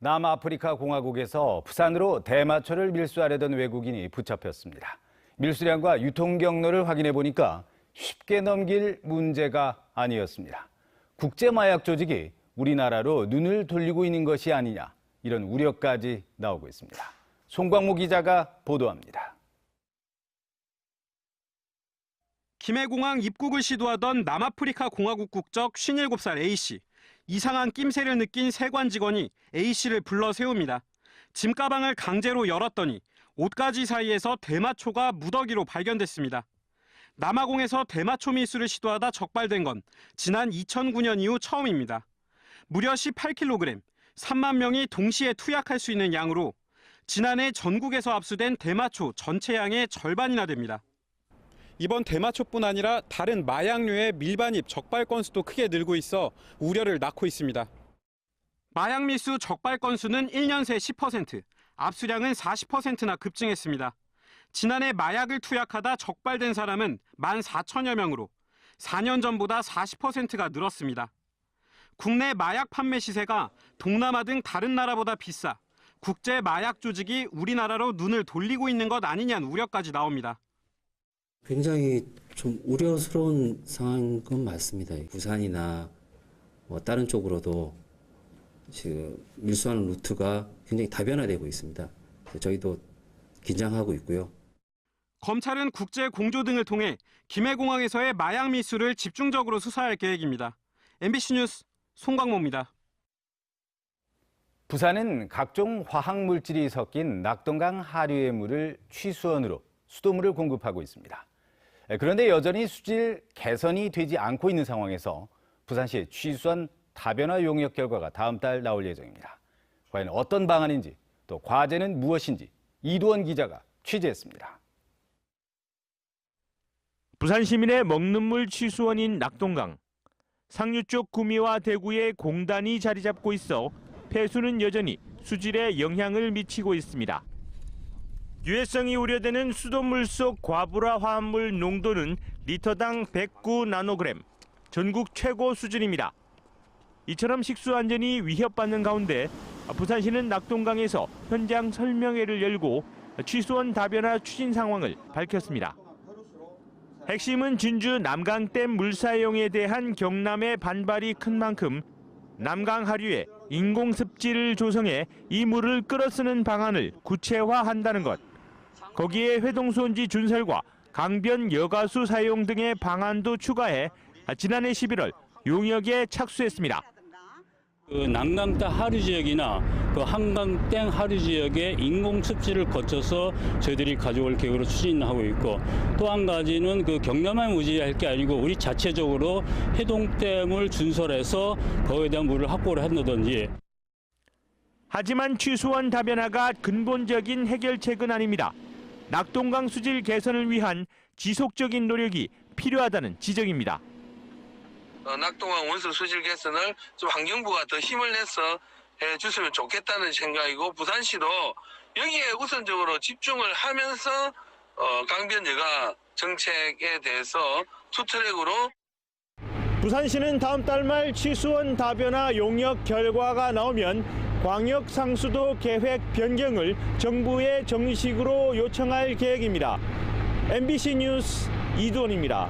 남아프리카 공화국에서 부산으로 대마초를 밀수하려던 외국인이 붙잡혔습니다. 밀수량과 유통 경로를 확인해 보니까 쉽게 넘길 문제가 아니었습니다. 국제 마약 조직이 우리나라로 눈을 돌리고 있는 것이 아니냐 이런 우려까지 나오고 있습니다. 송광모 기자가 보도합니다. 김해공항 입국을 시도하던 남아프리카 공화국 국적 57살 A씨. 이상한 낌새를 느낀 세관 직원이 A씨를 불러 세웁니다. 짐 가방을 강제로 열었더니 옷가지 사이에서 대마초가 무더기로 발견됐습니다. 남아공에서 대마초 밀수를 시도하다 적발된 건 지난 2009년 이후 처음입니다. 무려 18kg, 3만 명이 동시에 투약할 수 있는 양으로 지난해 전국에서 압수된 대마초 전체 양의 절반이나 됩니다. 이번 대마초뿐 아니라 다른 마약류의 밀반입 적발 건수도 크게 늘고 있어 우려를 낳고 있습니다. 마약 밀수 적발 건수는 1년 새 10%, 압수량은 40%나 급증했습니다. 지난해 마약을 투약하다 적발된 사람은 1만 4천여 명으로 4년 전보다 40%가 늘었습니다. 국내 마약 판매 시세가 동남아 등 다른 나라보다 비싸 국제 마약 조직이 우리나라로 눈을 돌리고 있는 것 아니냐는 우려까지 나옵니다. 굉장히 좀 우려스러운 상황인 건 맞습니다. 부산이나 뭐 다른 쪽으로도 지금 밀수하는 루트가 굉장히 다변화되고 있습니다. 저희도 긴장하고 있고요. 검찰은 국제 공조 등을 통해 김해공항에서의 마약 밀수를 집중적으로 수사할 계획입니다. MBC 뉴스 송광모입니다. 부산은 각종 화학 물질이 섞인 낙동강 하류의 물을 취수원으로 수도물을 공급하고 있습니다. 그런데 여전히 수질 개선이 되지 않고 있는 상황에서 부산시 취수원 다변화 용역 결과가 다음 달 나올 예정입니다. 과연 어떤 방안인지 또 과제는 무엇인지 이두원 기자가 취재했습니다. 부산 시민의 먹는 물 취수원인 낙동강. 상류 쪽 구미와 대구에 공단이 자리 잡고 있어 폐수는 여전히 수질에 영향을 미치고 있습니다. 유해성이 우려되는 수돗물 속 과불화 화합물 농도는 리터당 109 나노그램, 전국 최고 수준입니다. 이처럼 식수 안전이 위협받는 가운데 부산시는 낙동강에서 현장 설명회를 열고 취수원 다변화 추진 상황을 밝혔습니다. 핵심은 진주 남강댐 물 사용에 대한 경남의 반발이 큰 만큼 남강 하류에 인공 습지를 조성해 이 물을 끌어쓰는 방안을 구체화한다는 것. 거기에 회동수원지 준설과 강변 여가수 사용 등의 방안도 추가해 지난해 11월 용역에 착수했습니다. 그 남강댐 하류 지역이나 그 한강댐 하류 지역의 인공 습지를 거쳐서 저희들이 가져올 계획으로 추진하고 있고 또 한 가지는 그 경남만 의지할 게 아니고 우리 자체적으로 해동댐을 준설해서 거기에 대한 물을 확보를 한다든지 하지만 취수원 다변화가 근본적인 해결책은 아닙니다. 낙동강 수질 개선을 위한 지속적인 노력이 필요하다는 지적입니다. 어, 낙동강 원수 수질 개선을 좀 환경부가 더 힘을 내서 해 줬으면 좋겠다는 생각이고 부산시도 여기에 우선적으로 집중을 하면서 어, 강변 여가 정책에 대해서 투트랙으로 부산시는 다음 달말 취수원 다변화 용역 결과가 나오면 광역 상수도 계획 변경을 정부에 정식으로 요청할 계획입니다. MBC 뉴스 이두원입니다.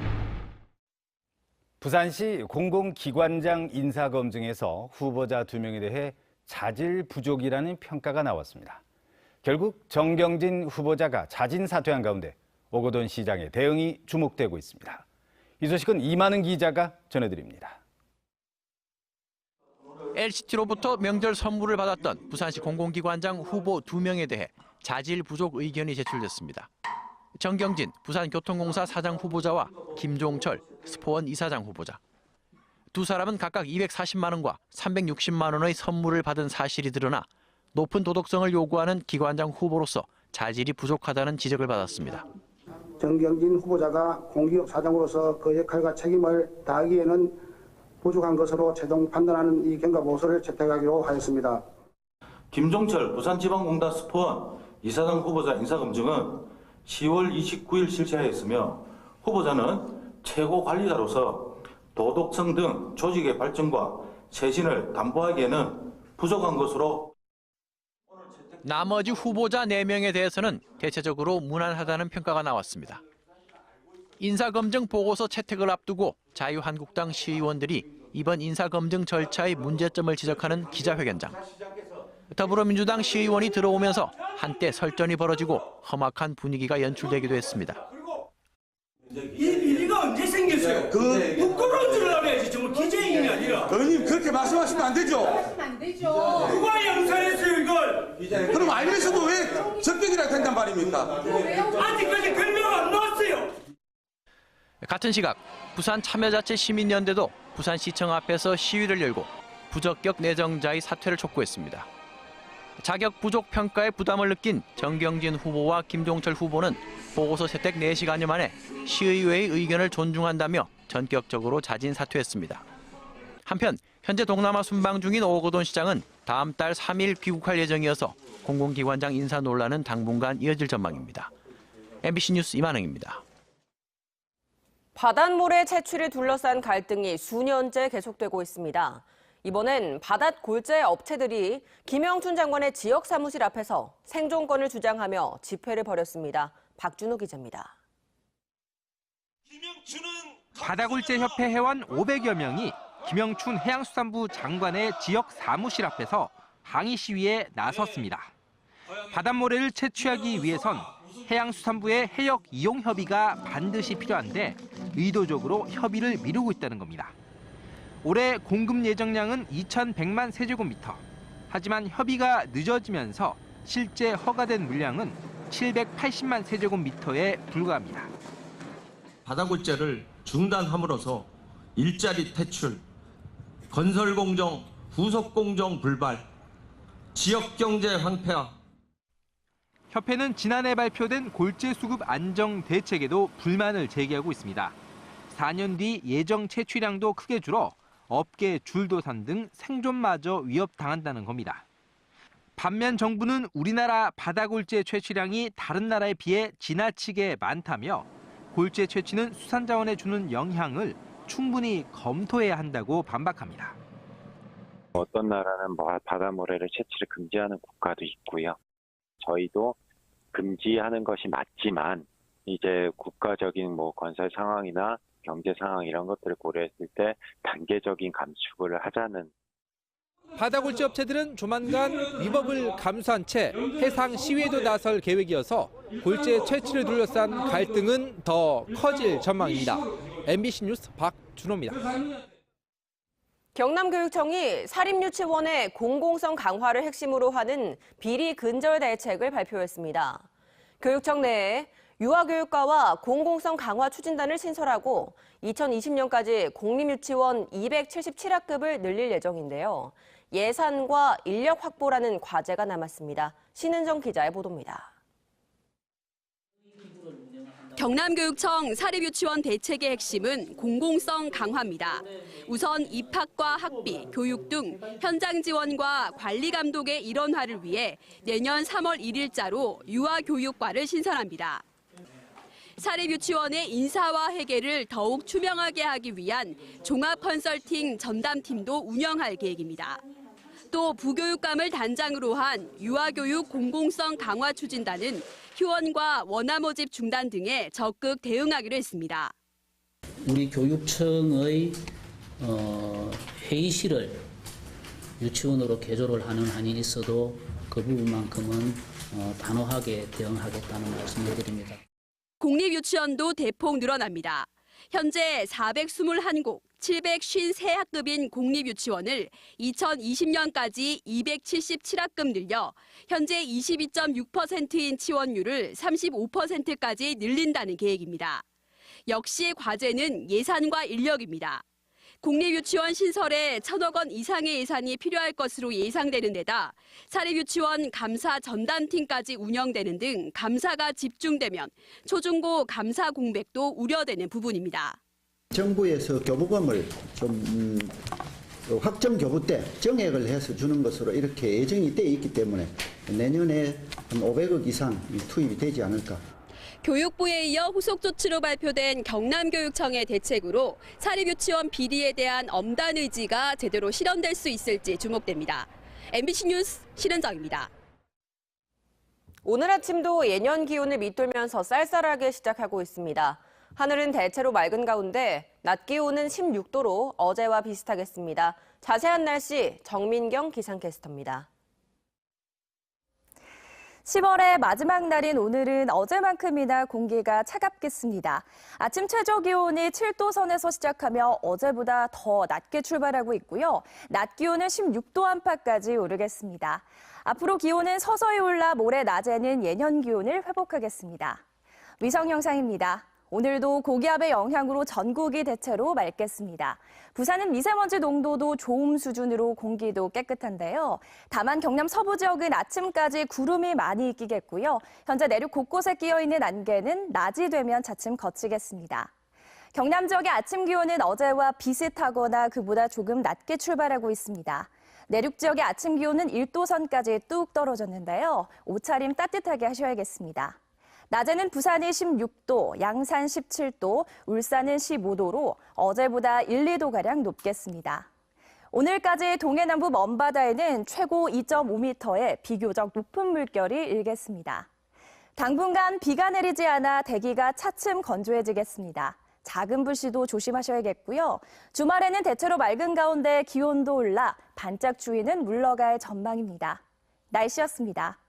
부산시 공공기관장 인사검증에서 후보자 두 명에 대해 자질 부족이라는 평가가 나왔습니다. 결국 정경진 후보자가 자진 사퇴한 가운데 오거돈 시장의 대응이 주목되고 있습니다. 이 소식은 이만은 기자가 전해드립니다. LCT로부터 명절 선물을 받았던 부산시 공공기관장 후보 두명에 대해 자질 부족 의견이 제출됐습니다. 정경진 부산교통공사 사장 후보자와 김종철 스포원 이사장 후보자. 두 사람은 각각 240만 원과 360만 원의 선물을 받은 사실이 드러나 높은 도덕성을 요구하는 기관장 후보로서 자질이 부족하다는 지적을 받았습니다. 정경진 후보자가 공기업 사장으로서 그 역할과 책임을 다하기에는 부족한 것으로 최종 판단하는 이 경과 보고서를 채택하기로 하였습니다. 김종철 부산지방공단 스포원 이사장 후보자 인사검증은 10월 29일 실시하였으며 후보자는 최고 관리자로서 도덕성 등 조직의 발전과 쇄신을 담보하기에는 부족한 것으로 나머지 후보자 4명에 대해서는 대체적으로 무난하다는 평가가 나왔습니다. 인사검증 보고서 채택을 앞두고 자유한국당 시의원들이 이번 인사검증 절차의 문제점을 지적하는 기자회견장. 더불어민주당 시의원이 들어오면서 한때 설전이 벌어지고 험악한 분위기가 연출되기도 했습니다. 이 비리가 언제 생겼어요? 그 부끄러운 줄 알아야지 정말 기재인이 아니라 의원님 그렇게 말씀하시면 안 되죠. 안 되죠. 누가 영살했어요 이걸? 그럼 알면서도 왜 적격이라 된단 말입니까? 아직까지 결명 안 나왔어요. 같은 시각 부산 참여자치 시민연대도 부산시청 앞에서 시위를 열고 부적격 내정자의 사퇴를 촉구했습니다. 자격 부족 평가에 부담을 느낀 정경진 후보와 김종철 후보는 보고서 채택 4시간여 만에 시의회의 의견을 존중한다며 전격적으로 자진 사퇴했습니다. 한편 현재 동남아 순방 중인 오거돈 시장은 다음 달 3일 귀국할 예정이어서 공공기관장 인사 논란은 당분간 이어질 전망입니다. MBC 뉴스 이만흥입니다. 바닷물의 채취를 둘러싼 갈등이 수년째 계속되고 있습니다. 이번엔 바닷 골재 업체들이 김영춘 장관의 지역 사무실 앞에서 생존권을 주장하며 집회를 벌였습니다. 박준호 기자입니다. 바다굴제협회 회원 500여 명이 김영춘 해양수산부 장관의 지역 사무실 앞에서 항의 시위에 나섰습니다. 바닷모래를 채취하기 위해선 해양수산부의 해역 이용 협의가 반드시 필요한데 의도적으로 협의를 미루고 있다는 겁니다. 올해 공급 예정량은 2,100만 세제곱미터. 하지만 협의가 늦어지면서 실제 허가된 물량은 780만 세제곱미터에 불과합니다. 바다골재를 중단함으로써 일자리 퇴출, 건설 공정, 후속 공정 불발, 지역 경제 황폐화, 협회는 지난해 발표된 골재 수급 안정 대책에도 불만을 제기하고 있습니다. 4년 뒤 예정 채취량도 크게 줄어 업계 줄도산 등 생존마저 위협당한다는 겁니다. 반면 정부는 우리나라 바다골재 채취량이 다른 나라에 비해 지나치게 많다며 골재 채취는 수산자원에 주는 영향을 충분히 검토해야 한다고 반박합니다. 어떤 나라는 뭐 바닷모래를 채취를 금지하는 국가도 있고요. 저희도 금지하는 것이 맞지만 이제 국가적인 뭐 건설 상황이나 경제 상황 이런 것들을 고려했을 때 단계적인 감축을 하자는 바다골재 업체들은 조만간 위법을 감수한 채 해상 시위에도 나설 계획이어서 골재 채취를 둘러싼 갈등은 더 커질 전망입니다. MBC 뉴스 박준호입니다. 경남교육청이 사립유치원의 공공성 강화를 핵심으로 하는 비리 근절 대책을 발표했습니다. 교육청 내에 유아교육과와 공공성 강화 추진단을 신설하고 2020년까지 공립유치원 277학급을 늘릴 예정인데요. 예산과 인력 확보라는 과제가 남았습니다. 신은정 기자의 보도입니다. 경남교육청 사립유치원 대책의 핵심은 공공성 강화입니다. 우선 입학과 학비, 교육 등 현장 지원과 관리 감독의 일원화를 위해 내년 3월 1일자로 유아교육과를 신설합니다. 사립유치원의 인사와 회계를 더욱 투명하게 하기 위한 종합 컨설팅 전담팀도 운영할 계획입니다. 또 부교육감을 단장으로 한 유아교육 공공성 강화 추진단은 휴원과 원화 모집 중단 등에 적극 대응하기로 했습니다. 우리 교육청의 어, 회의실을 유치원으로 개조를 하는 한이 있어도 그 부분만큼은 어, 단호하게 대응하겠다는 말씀을 드립니다. 공립 유치원도 대폭 늘어납니다. 현재 421곳, 753학급인 공립유치원을 2020년까지 277학급 늘려 현재 22.6%인 지원율을 35%까지 늘린다는 계획입니다. 역시 과제는 예산과 인력입니다. 공립유치원 신설에 천억 원 이상의 예산이 필요할 것으로 예상되는 데다 사립 유치원 감사 전담팀까지 운영되는 등 감사가 집중되면 초중고 감사 공백도 우려되는 부분입니다. 정부에서 교부금을 좀 음, 확정 교부 때 정액을 해서 주는 것으로 이렇게 예정이 돼 있기 때문에 내년에 한 500억 이상 투입이 되지 않을까. 교육부에 이어 후속 조치로 발표된 경남교육청의 대책으로 사립유치원 비리에 대한 엄단 의지가 제대로 실현될 수 있을지 주목됩니다. MBC 뉴스 신은정입니다. 오늘 아침도 예년 기온을 밑돌면서 쌀쌀하게 시작하고 있습니다. 하늘은 대체로 맑은 가운데 낮 기온은 16도로 어제와 비슷하겠습니다. 자세한 날씨 정민경 기상캐스터입니다. 10월의 마지막 날인 오늘은 어제만큼이나 공기가 차갑겠습니다. 아침 최저 기온이 7도 선에서 시작하며 어제보다 더 낮게 출발하고 있고요. 낮 기온은 16도 안팎까지 오르겠습니다. 앞으로 기온은 서서히 올라 모레 낮에는 예년 기온을 회복하겠습니다. 위성 영상입니다. 오늘도 고기압의 영향으로 전국이 대체로 맑겠습니다. 부산은 미세먼지 농도도 좋음 수준으로 공기도 깨끗한데요. 다만 경남 서부 지역은 아침까지 구름이 많이 끼겠고요. 현재 내륙 곳곳에 끼어 있는 안개는 낮이 되면 차츰 걷히겠습니다. 경남 지역의 아침 기온은 어제와 비슷하거나 그보다 조금 낮게 출발하고 있습니다. 내륙 지역의 아침 기온은 1도 선까지 뚝 떨어졌는데요. 옷차림 따뜻하게 하셔야겠습니다. 낮에는 부산이 16도, 양산 17도, 울산은 15도로 어제보다 1, 2도가량 높겠습니다. 오늘까지 동해남부 먼바다에는 최고 2.5m의 비교적 높은 물결이 일겠습니다. 당분간 비가 내리지 않아 대기가 차츰 건조해지겠습니다. 작은 불씨도 조심하셔야겠고요. 주말에는 대체로 맑은 가운데 기온도 올라 반짝 추위는 물러갈 전망입니다. 날씨였습니다.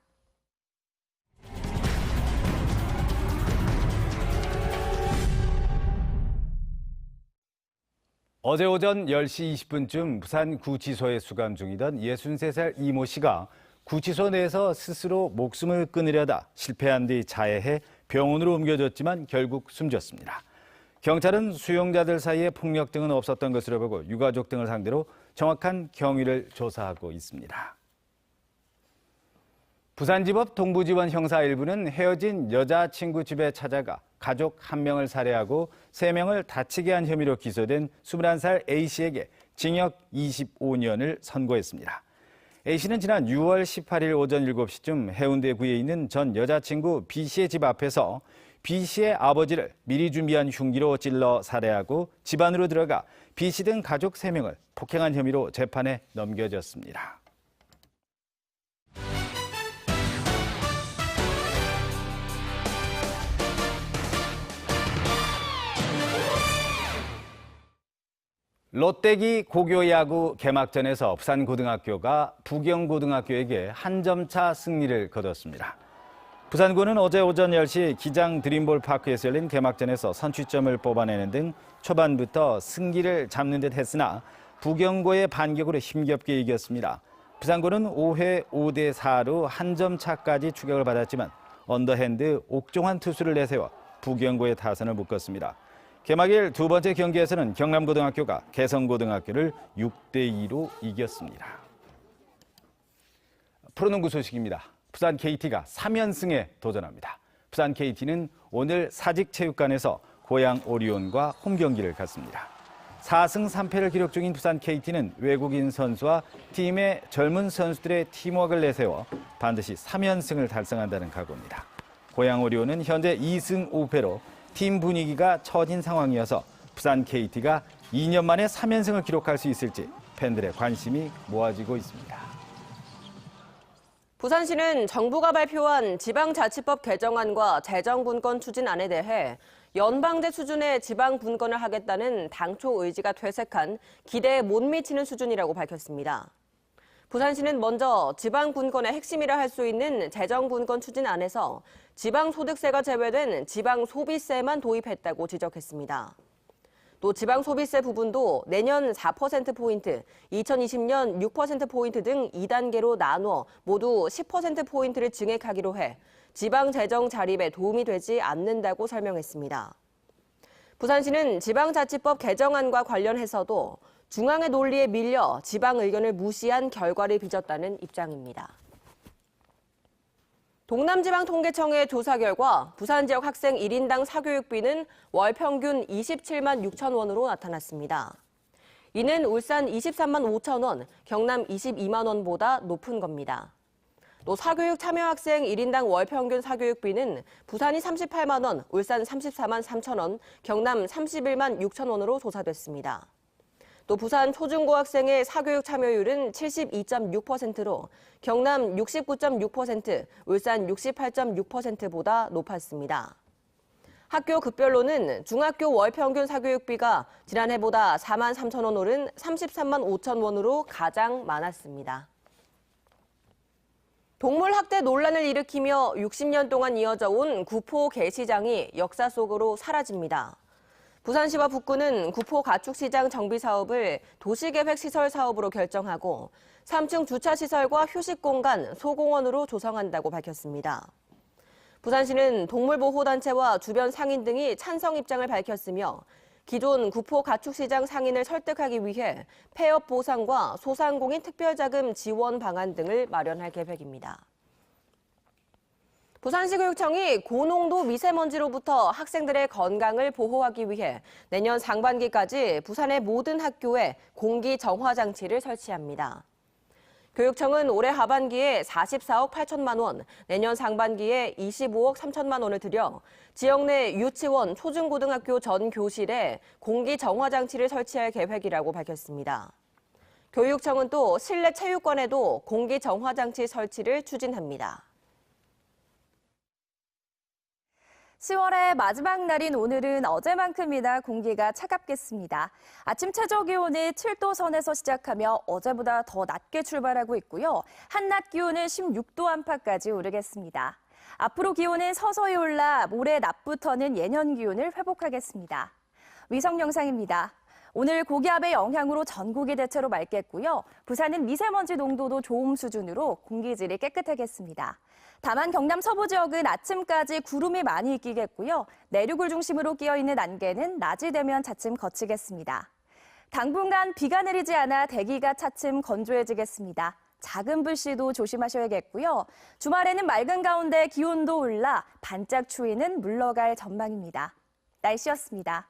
어제 오전 10시 20분쯤 부산 구치소에 수감 중이던 63살 이모 씨가 구치소 내에서 스스로 목숨을 끊으려다 실패한 뒤 자해해 병원으로 옮겨졌지만 결국 숨졌습니다. 경찰은 수용자들 사이에 폭력 등은 없었던 것으로 보고 유가족 등을 상대로 정확한 경위를 조사하고 있습니다. 부산지법 동부지원 형사 일부는 헤어진 여자친구 집에 찾아가 가족 한 명을 살해하고 세 명을 다치게 한 혐의로 기소된 21살 A씨에게 징역 25년을 선고했습니다. A씨는 지난 6월 18일 오전 7시쯤 해운대구에 있는 전 여자친구 B씨의 집 앞에서 B씨의 아버지를 미리 준비한 흉기로 찔러 살해하고 집 안으로 들어가 B씨 등 가족 3명을 폭행한 혐의로 재판에 넘겨졌습니다. 롯데기 고교야구 개막전에서 부산고등학교가 부경고등학교에게 한 점 차 승리를 거뒀습니다. 부산고는 어제 오전 10시 기장 드림볼 파크에서 열린 개막전에서 선취점을 뽑아내는 등 초반부터 승기를 잡는 듯 했으나 부경고의 반격으로 힘겹게 이겼습니다. 부산고는 5회 5대 4로 한 점 차까지 추격을 받았지만 언더핸드 옥종환 투수를 내세워 부경고의 타선을 묶었습니다. 개막일 두 번째 경기에서는 경남고등학교가 개성고등학교를 6대 2로 이겼습니다. 프로농구 소식입니다. 부산 KT가 3연승에 도전합니다. 부산 KT는 오늘 사직체육관에서 고양 오리온과 홈 경기를 갖습니다. 4승 3패를 기록 중인 부산 KT는 외국인 선수와 팀의 젊은 선수들의 팀워크를 내세워 반드시 3연승을 달성한다는 각오입니다. 고양 오리온은 현재 2승 5패로 팀 분위기가 처진 상황이어서 부산 KT가 2년 만에 3연승을 기록할 수 있을지 팬들의 관심이 모아지고 있습니다. 부산시는 정부가 발표한 지방자치법 개정안과 재정분권 추진안에 대해 연방제 수준의 지방분권을 하겠다는 당초 의지가 퇴색한 기대에 못 미치는 수준이라고 밝혔습니다. 부산시는 먼저 지방분권의 핵심이라 할 수 있는 재정분권 추진 안에서 지방소득세가 제외된 지방소비세만 도입했다고 지적했습니다. 또 지방소비세 부분도 내년 4%포인트, 2020년 6%포인트 등 2단계로 나눠 모두 10%포인트를 증액하기로 해 지방재정 자립에 도움이 되지 않는다고 설명했습니다. 부산시는 지방자치법 개정안과 관련해서도 중앙의 논리에 밀려 지방 의견을 무시한 결과를 빚었다는 입장입니다. 동남지방통계청의 조사 결과 부산 지역 학생 1인당 사교육비는 월 평균 27만 6천 원으로 나타났습니다. 이는 울산 23만 5천 원, 경남 22만 원보다 높은 겁니다. 또 사교육 참여 학생 1인당 월 평균 사교육비는 부산이 38만 원, 울산 34만 3천 원, 경남 31만 6천 원으로 조사됐습니다. 또 부산 초중고학생의 사교육 참여율은 72.6%로 경남 69.6%, 울산 68.6%보다 높았습니다. 학교 급별로는 중학교 월 평균 사교육비가 지난해보다 4만 3천 원 오른 33만 5천 원으로 가장 많았습니다. 동물 학대 논란을 일으키며 60년 동안 이어져 온 구포 개시장이 역사 속으로 사라집니다. 부산시와 북구는 구포 가축시장 정비 사업을 도시계획 시설 사업으로 결정하고 3층 주차시설과 휴식공간, 소공원으로 조성한다고 밝혔습니다. 부산시는 동물보호단체와 주변 상인 등이 찬성 입장을 밝혔으며 기존 구포 가축시장 상인을 설득하기 위해 폐업 보상과 소상공인 특별자금 지원 방안 등을 마련할 계획입니다. 부산시 교육청이 고농도 미세먼지로부터 학생들의 건강을 보호하기 위해 내년 상반기까지 부산의 모든 학교에 공기 정화 장치를 설치합니다. 교육청은 올해 하반기에 44억 8천만 원, 내년 상반기에 25억 3천만 원을 들여 지역 내 유치원, 초중고등학교 전 교실에 공기 정화 장치를 설치할 계획이라고 밝혔습니다. 교육청은 또 실내 체육관에도 공기 정화 장치 설치를 추진합니다. 10월의 마지막 날인 오늘은 어제만큼이나 공기가 차갑겠습니다. 아침 최저 기온이 7도 선에서 시작하며 어제보다 더 낮게 출발하고 있고요. 한낮 기온은 16도 안팎까지 오르겠습니다. 앞으로 기온은 서서히 올라 모레 낮부터는 예년 기온을 회복하겠습니다. 위성 영상입니다. 오늘 고기압의 영향으로 전국이 대체로 맑겠고요. 부산은 미세먼지 농도도 좋음 수준으로 공기질이 깨끗하겠습니다. 다만 경남 서부 지역은 아침까지 구름이 많이 끼겠고요. 내륙을 중심으로 끼어 있는 안개는 낮이 되면 차츰 거치겠습니다. 당분간 비가 내리지 않아 대기가 차츰 건조해지겠습니다. 작은 불씨도 조심하셔야겠고요. 주말에는 맑은 가운데 기온도 올라 반짝 추위는 물러갈 전망입니다. 날씨였습니다.